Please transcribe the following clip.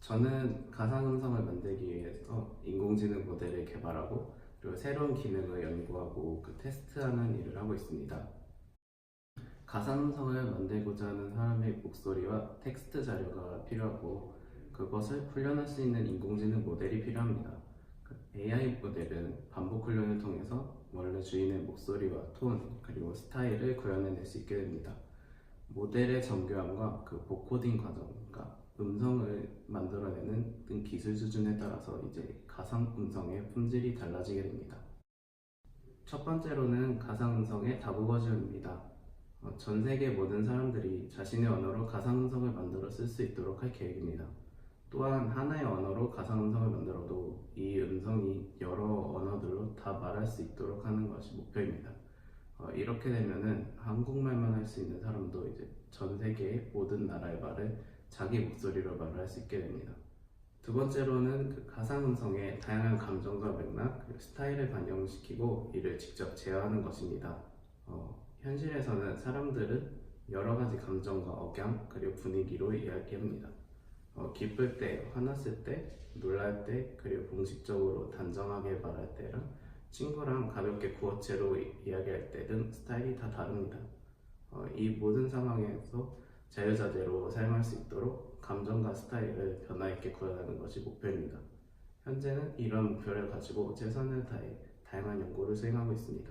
저는 가상음성을 만들기 위해서 인공지능 모델을 개발하고 그리고 새로운 기능을 연구하고 그 테스트하는 일을 하고 있습니다. 가상음성을 만들고자 하는 사람의 목소리와 텍스트 자료가 필요하고 그것을 훈련할 수 있는 인공지능 모델이 필요합니다. 그 AI 모델은 반복 훈련을 통해서 원래 주인의 목소리와 톤 그리고 스타일을 구현해낼 수 있게 됩니다. 모델의 정교함과 그 보코딩 과정과 음성을 만들어내는 등 기술 수준에 따라서 이제 가상 음성의 품질이 달라지게 됩니다. 첫 번째로는 가상 음성의 다국어 지원입니다. 어, 전 세계 모든 사람들이 자신의 언어로 가상 음성을 만들어 쓸 수 있도록 할 계획입니다. 또한 하나의 언어로 가상 음성을 만들어도 이 음성이 여러 언어들로 다 말할 수 있도록 하는 것이 목표입니다. 어, 이렇게 되면은 한국말만 할 수 있는 사람도 이제 전 세계의 모든 나라의 말을 자기 목소리로 말을 할 수 있게 됩니다. 두 번째로는 그 가상 음성의 다양한 감정과 맥락, 스타일을 반영시키고 이를 직접 제어하는 것입니다. 어, 현실에서는 사람들은 여러 가지 감정과 억양 그리고 분위기로 이야기합니다. 어, 기쁠 때, 화났을 때, 놀랄 때, 그리고 공식적으로 단정하게 말할 때랑 친구랑 가볍게 구어체로 이- 이야기할 때 등 스타일이 다 다릅니다. 어, 이 모든 상황에서 자유자재로 사용할 수 있도록 감정과 스타일을 변화 있게 구현하는 것이 목표입니다. 현재는 이런 목표를 가지고 최선을 다해 다양한 연구를 수행하고 있습니다.